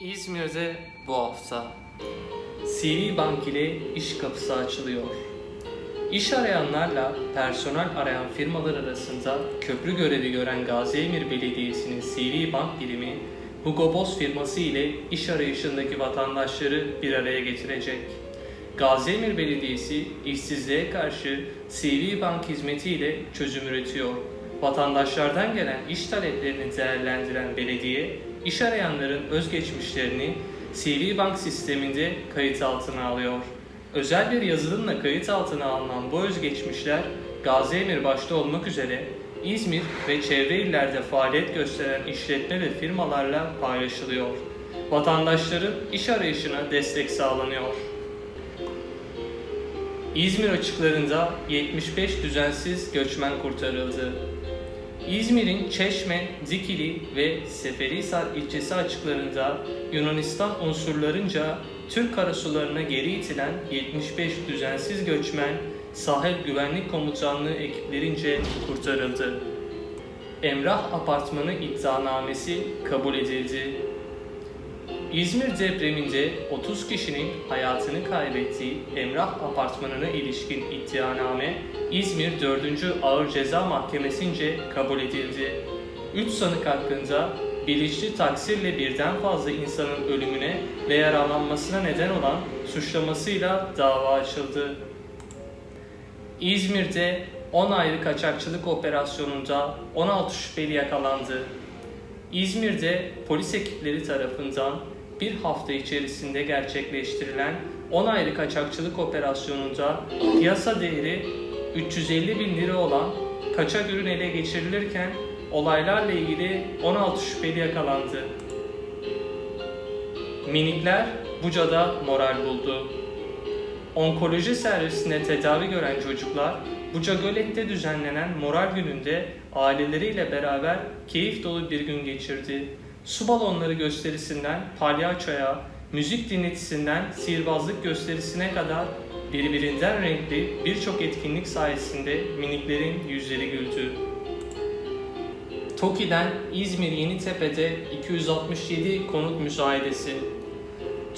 İzmir'de bu hafta CV Bank ile iş kapısı açılıyor. İş arayanlarla personel arayan firmalar arasında köprü görevi gören Gaziemir Belediyesi'nin CV Bank birimi Hugo Boss firması ile iş arayışındaki vatandaşları bir araya getirecek. Gaziemir Belediyesi işsizliğe karşı CV Bank hizmetiyle çözüm üretiyor. Vatandaşlardan gelen iş taleplerini değerlendiren belediye, iş arayanların özgeçmişlerini CV Bank sisteminde kayıt altına alıyor. Özel bir yazılımla kayıt altına alınan bu özgeçmişler Gaziemir başta olmak üzere İzmir ve çevre illerde faaliyet gösteren işletme ve firmalarla paylaşılıyor. Vatandaşların iş arayışına destek sağlanıyor. İzmir açıklarında 75 düzensiz göçmen kurtarıldı. İzmir'in Çeşme, Dikili ve Seferihisar ilçesi açıklarında Yunanistan unsurlarınca Türk karasularına geri itilen 75 düzensiz göçmen Sahil Güvenlik Komutanlığı ekiplerince kurtarıldı. Emrah Apartmanı iddianamesi kabul edildi. İzmir depreminde 30 kişinin hayatını kaybettiği Emrah Apartmanı'na ilişkin iddianame İzmir 4. Ağır Ceza Mahkemesi'nce kabul edildi. 3 sanık hakkında bilinçli taksirle birden fazla insanın ölümüne ve yaralanmasına neden olan suçlamasıyla dava açıldı. İzmir'de 10 ayrı kaçakçılık operasyonunda 16 şüpheli yakalandı. İzmir'de polis ekipleri tarafından bir hafta içerisinde gerçekleştirilen 10 ayrı kaçakçılık operasyonunda piyasa değeri 350 bin lira olan kaçak ürün ele geçirilirken olaylarla ilgili 16 şüpheli yakalandı. Minikler Buca'da moral buldu. Onkoloji servisinde tedavi gören çocuklar Buca Gölet'te düzenlenen Moral Günü'nde aileleriyle beraber keyif dolu bir gün geçirdi. Su balonları gösterisinden palyaçoya, müzik dinletisinden sihirbazlık gösterisine kadar birbirinden renkli birçok etkinlik sayesinde miniklerin yüzleri güldü. TOKİ'den İzmir Yenitepe'de 267 konut müsaadesi.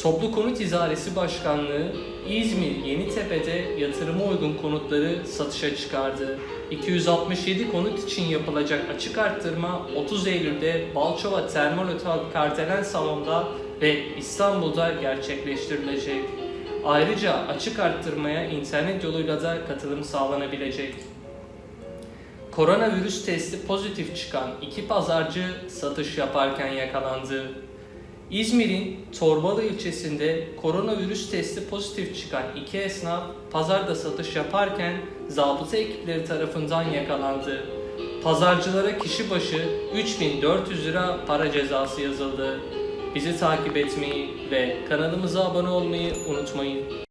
Toplu Konut İdaresi Başkanlığı İzmir Yenitepe'de yatırıma uygun konutları satışa çıkardı. 267 konut için yapılacak açık arttırma 30 Eylül'de Balçova Termal Otel Kardelen Salon'da ve İstanbul'da gerçekleştirilecek. Ayrıca açık arttırmaya internet yoluyla da katılım sağlanabilecek. Koronavirüs testi pozitif çıkan iki pazarcı satış yaparken yakalandı. İzmir'in Torbalı ilçesinde koronavirüs testi pozitif çıkan iki esnaf pazarda satış yaparken zabıta ekipleri tarafından yakalandı. Pazarcılara kişi başı 3400 lira para cezası yazıldı. Bizi takip etmeyi ve kanalımıza abone olmayı unutmayın.